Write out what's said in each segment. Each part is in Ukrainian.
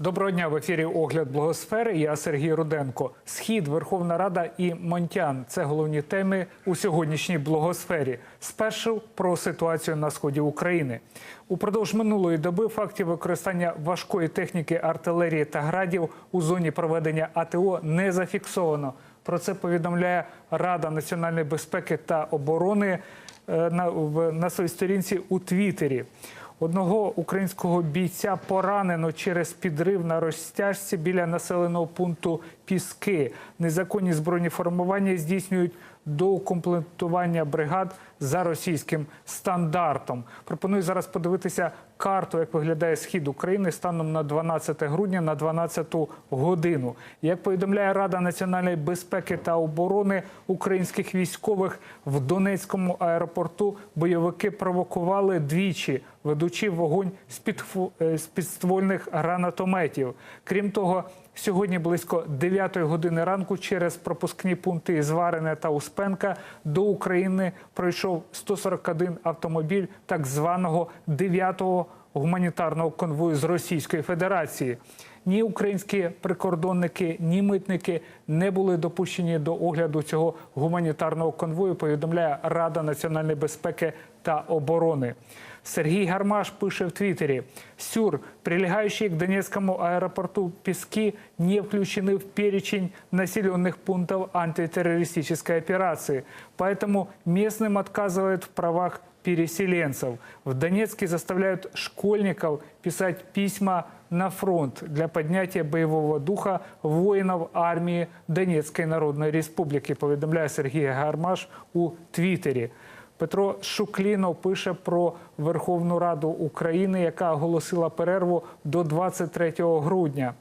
Доброго дня в ефірі Огляд Благосфери. Я Сергій Руденко. Схід, Верховна Рада і Монтян це головні теми у сьогоднішній благосфері. Спершу про ситуацію на сході України. Упродовж минулої доби фактів використання важкої техніки артилерії та градів у зоні проведення АТО не зафіксовано. Про це повідомляє Рада національної безпеки та оборони е, на, в- на своїй сторінці у Твіттері. Одного українського бійця поранено через підрив на розтяжці біля населеного пункту Піски. Незаконні збройні формування здійснюють доукомплектування бригад за російським стандартом. Пропоную зараз подивитися карту, як виглядає схід України станом на 12 грудня на 12 годину. Як повідомляє Рада національної безпеки та оборони українських військових в Донецькому аеропорту бойовики провокували двічі, ведучи вогонь з е, підствольних гранатометів. Крім того, Сьогодні близько 9 години ранку через пропускні пункти Зварене та Успенка до України пройшов 141 автомобіль так званого 9-го гуманітарного конвою з Російської Федерації. Ні українські прикордонники, ні митники не були допущені до огляду цього гуманітарного конвою. Повідомляє Рада національної безпеки та оборони. Сергій Гармаш пише в Твиттері: Сюр, прилегающие к Донецкому аэропорту Пески, не включены в перечень населенных пунктов антитеррористической операции. Поэтому местным отказывают в правах переселенцев. В Донецке заставляют школьников писать письма на фронт для поднятия боевого духа воинов армии Донецкой Народной Республики, повідомляє Сергій Гармаш у Твіттері. Петро Шуклінов пише про Верховну Раду України, яка оголосила перерву до 23 грудня.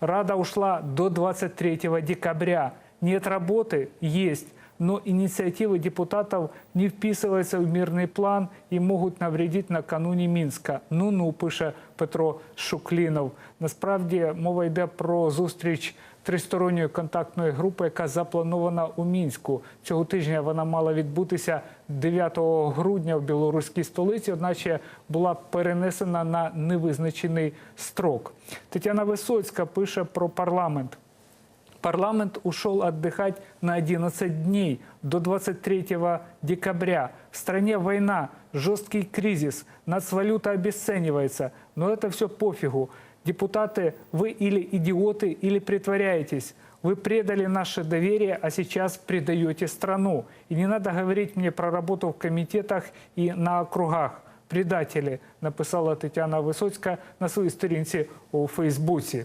Рада ушла до 23 декабря. Нет работы? Есть Но инициативы депутатов не вписываются в мирный план и могут навредить накануне Мінська. Ну-ну, пише Петро Шуклінов. Насправді мова йде про зустріч тристоронньої контактної групи, яка запланована у мінську. Цього тижня вона мала відбутися 9 грудня в білоруській столиці, одначе була перенесена на невизначений строк. Тетяна Висоцька пише про парламент. Парламент ушел отдыхать на 11 дней до 23 декабря. В стране война, жесткий кризис, нацвалюта обесценивается. Но это все пофигу. Депутаты, вы или идиоты, или притворяетесь. Вы предали наше доверие, а сейчас предаете страну. И не надо говорить мне про работу в комитетах и на округах. Предателі, написала Тетяна Висоцька на своїй сторінці у Фейсбуці.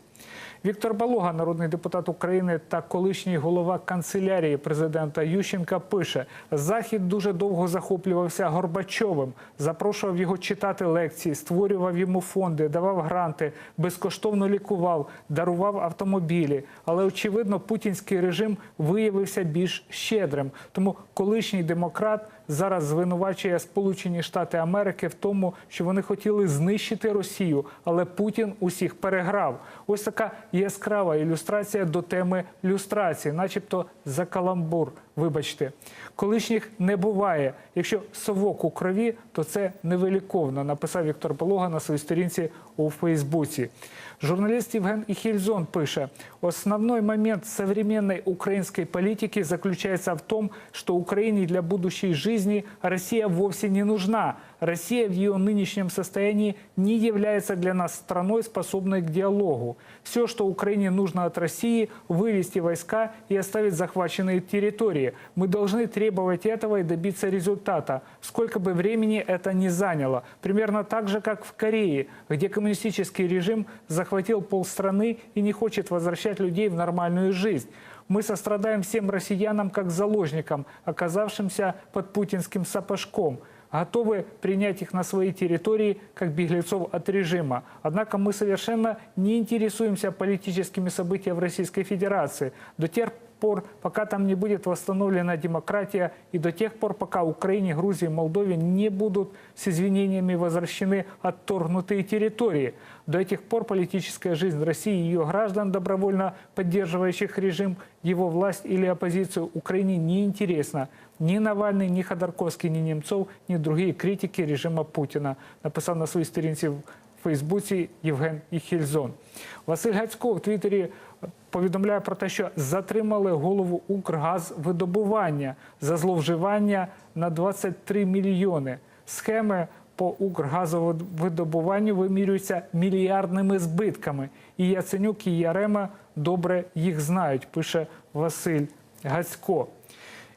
Віктор Балога, народний депутат України та колишній голова канцелярії президента Ющенка, пише: Захід дуже довго захоплювався Горбачовим, запрошував його читати лекції, створював йому фонди, давав гранти, безкоштовно лікував, дарував автомобілі. Але очевидно, путінський режим виявився більш щедрим. Тому колишній демократ зараз звинувачує Сполучені Штати Америки в тому, що вони хотіли знищити Росію, але Путін усіх переграв. Ось така яскрава ілюстрація до теми люстрації, начебто за каламбур. Вибачте, колишніх не буває. Якщо совок у крові, то це невеликовно, написав Віктор Полога на своїй сторінці у Фейсбуці. Журналист Евген Ихельзон пише, основной момент современной украинской политики заключается в том, что Украине для будущей жизни Россия вовсе не нужна. Россия в ее нынешнем состоянии не является для нас страной, способной к диалогу. Все, что Украине нужно от России, вывести войска и оставить захваченные территории. Мы должны требовать этого и добиться результата, сколько бы времени это ни заняло. Примерно так же, как в Корее, где коммунистический режим захватил полстраны и не хочет возвращать людей в нормальную жизнь. Мы сострадаем всем россиянам как заложникам, оказавшимся под путинским сапожком готовы принять их на свои территории как беглецов от режима. Однако мы совершенно не интересуемся политическими событиями в Российской Федерации. До тех пор, пока там не будет восстановлена демократия, и до тех пор, пока Украине, Грузии, Молдове не будут с извинениями возвращены отторгнутые территории. До этих пор политическая жизнь России и ее граждан, добровольно поддерживающих режим, его власть или оппозицию Украине не интересна. Ни Навальный, ни Ходорковский, ни Немцов, ни другие критики режима Путина. Написав на своїй сторінці в в Фейсбуці Євген Іхільзон. Василь Гацько в Твіттері повідомляє про те, що затримали голову Укргазвидобування за зловживання на 23 мільйони. Схеми по Укргазвидобуванню вимірюються мільярдними збитками. І Яценюк і Ярема добре їх знають, пише Василь Гацько.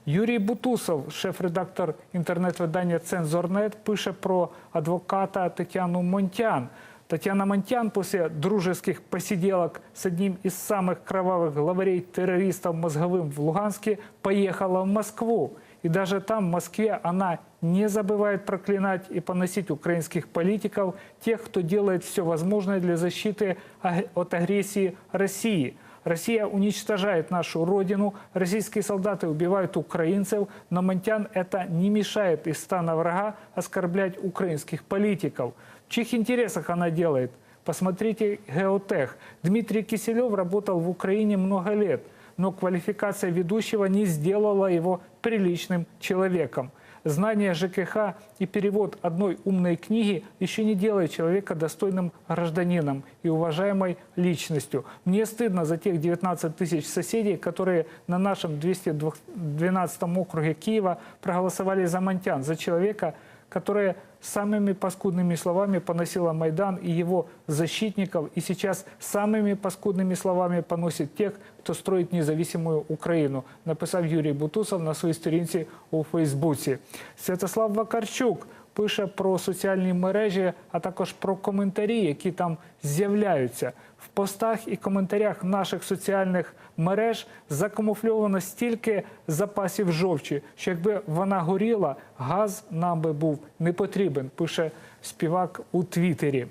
Юрій Бутусов, шеф-редактор інтернет-видання Цензорнет, пише про адвоката Тетяну Монтян. Татьяна Монтян после дружеских посиделок с одним из самых кровавых главарей террористов мозговым в Луганске поехала в Москву. И даже там, в Москве, она не забывает проклинать и поносить украинских политиков, тех, кто делает все возможное для защиты аг- от агрессии России. Россия уничтожает нашу родину, российские солдаты убивают украинцев, но Монтян это не мешает из стана врага оскорблять украинских политиков. В чьих интересах она делает? Посмотрите Геотех. Дмитрий Киселев работал в Украине много лет, но квалификация ведущего не сделала его приличным человеком. Знание ЖКХ и перевод одной умной книги еще не делает человека достойным гражданином и уважаемой личностью. Мне стыдно за тех 19 тысяч соседей, которые на нашем 212 округе Киева проголосовали за Монтян, за человека, которая самыми паскудными словами поносила Майдан и его защитников, и сейчас самыми паскудными словами поносит тех, кто строит независимую Україну, написав Юрій Бутусов на своїй сторінці у Фейсбуці. Святослав Вакарчук пише про соціальні мережі, а також про коментарі, які там з'являються. В постах і коментарях наших соціальних мереж закамуфльовано стільки запасів жовчі, що якби вона горіла, газ нам би був не потрібен, пише співак у Твіттері.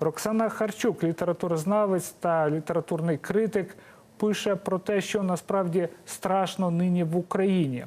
Роксана Харчук, літературознавець та літературний критик, пише про те, що насправді страшно нині в Україні.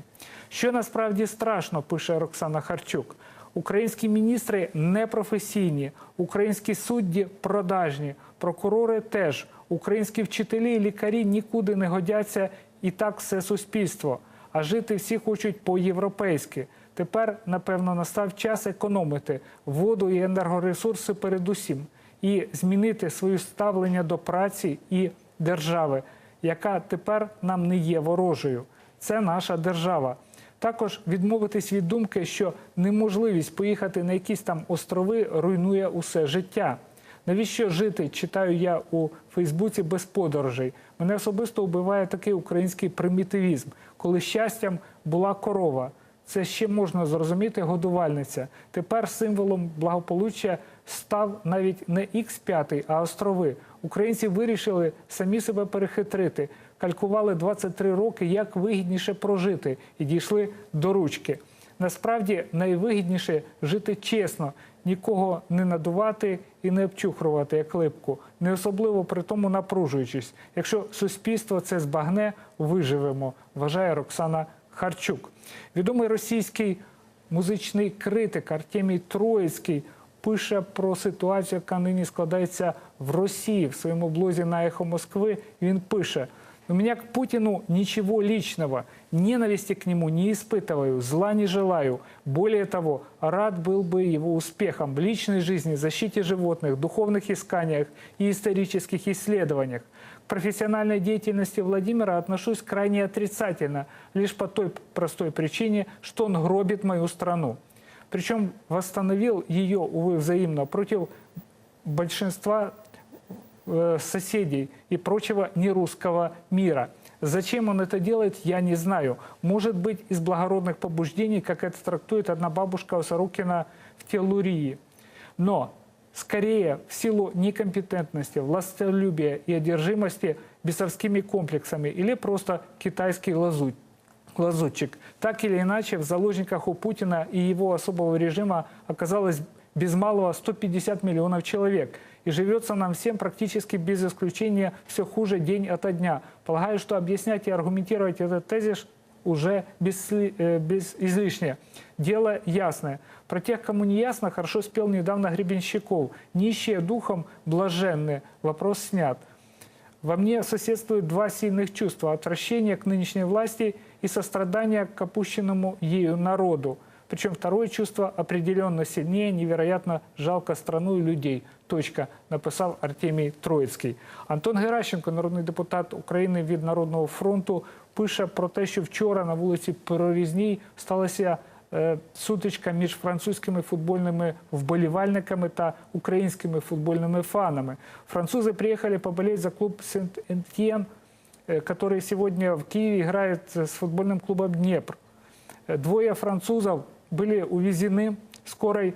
Що насправді страшно, пише Роксана Харчук. Українські міністри непрофесійні, українські судді продажні, прокурори теж, українські вчителі і лікарі нікуди не годяться, і так все суспільство. А жити всі хочуть по-європейськи. Тепер, напевно, настав час економити воду і енергоресурси передусім і змінити своє ставлення до праці і держави, яка тепер нам не є ворожою. Це наша держава. Також відмовитись від думки, що неможливість поїхати на якісь там острови руйнує усе життя. Навіщо жити? Читаю я у Фейсбуці без подорожей. Мене особисто вбиває такий український примітивізм, коли щастям була корова. Це ще можна зрозуміти годувальниця. Тепер символом благополуччя став навіть не Х5, а острови. Українці вирішили самі себе перехитрити, калькували 23 роки, як вигідніше прожити, і дійшли до ручки. Насправді найвигідніше жити чесно, нікого не надувати і не обчухрувати як липку, не особливо при тому напружуючись. Якщо суспільство це збагне, виживемо, вважає Роксана Харчук. Відомий російський музичний критик Артемій Троїцький пише про ситуацію, яка нині складається в Росії в своєму блозі на «Эхо Москвы». Він пише: у меня к Путину ничего личного, ненависти к нему не испытываю, зла не желаю. Более того, рад был бы его успехам в личной жизни, защите животных, духовных исканиях и исторических исследованиях. К профессиональной деятельности Владимира отношусь крайне отрицательно, лишь по той простой причине, что он гробит мою страну. Причем восстановил ее, увы, взаимно против большинства соседей и прочего нерусского мира. Зачем он это делает, я не знаю. Может быть, из благородных побуждений, как это трактует одна бабушка Сорокина в Телурии. Но скорее в силу некомпетентности, властолюбия и одержимости бесовскими комплексами или просто китайский лазуть лазутчик. Так или иначе, в заложниках у Путина и его особого режима оказалось без малого 150 миллионов человек. И живется нам всем практически без исключения все хуже день ото дня. Полагаю, что объяснять и аргументировать этот тезис уже без, э, без излишне. Дело ясное. Про тех, кому не ясно, хорошо спел недавно Гребенщиков. Нищие духом, блаженные. Вопрос снят. Во мне соседствуют два сильных чувства – отвращение к нынешней власти и сострадание к опущенному ею народу. Причем второе чувство определенно сильнее, невероятно жалко страну и людей. Точка, написав Артемій Троїцький. Антон Геращенко, народний депутат України від Народного фронту, пише про те, що вчора на вулиці Перерізній сталася е, сутичка між французькими футбольними вболівальниками та українськими футбольними фанами. Французи приїхали поболеть за клуб Сент-Ентьєн, э, который сегодня в Киеве играет с футбольным клубом Днепр. Э, Двое французов были увезены скорой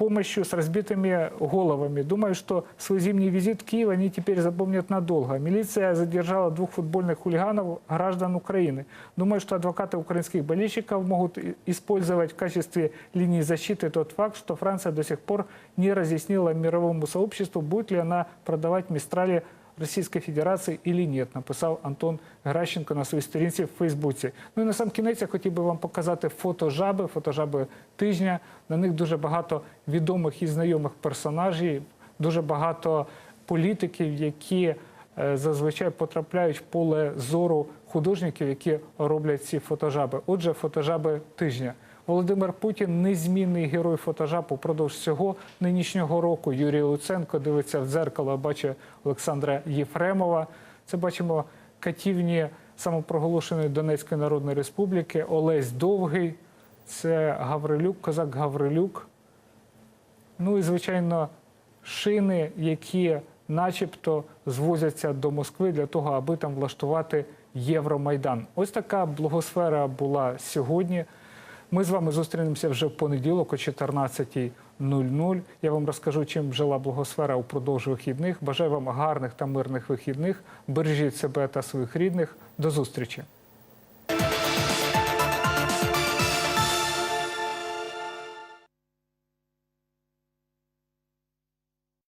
помощью с разбитыми головами. Думаю, что свой зимний визит в Киев они теперь запомнят надолго. Милиция задержала двух футбольных хулиганов, граждан Украины. Думаю, что адвокаты украинских болельщиков могут и- использовать в качестве линии защиты тот факт, что Франция до сих пор не разъяснила мировому сообществу, будет ли она продавать Мистрали Російської Федерації і нет, написав Антон Гращенко на своїй сторінці в Фейсбуці. Ну і на сам кінець я хотів би вам показати фото жаби, фото жаби тижня. На них дуже багато відомих і знайомих персонажів, дуже багато політиків, які е, зазвичай потрапляють в поле зору художників, які роблять ці фотожаби. Отже, фотожаби тижня. Володимир Путін незмінний герой фотожаб упродовж всього нинішнього року. Юрій Луценко дивиться в дзеркало, бачить Олександра Єфремова. Це бачимо катівні самопроголошеної Донецької Народної Республіки. Олесь Довгий, це Гаврилюк, козак Гаврилюк. Ну і звичайно, шини, які начебто звозяться до Москви для того, аби там влаштувати Євромайдан. Ось така блогосфера була сьогодні. Ми з вами зустрінемося вже в понеділок о 14.00. Я вам розкажу, чим жила благосфера упродовж вихідних. Бажаю вам гарних та мирних вихідних. Бережіть себе та своїх рідних. До зустрічі.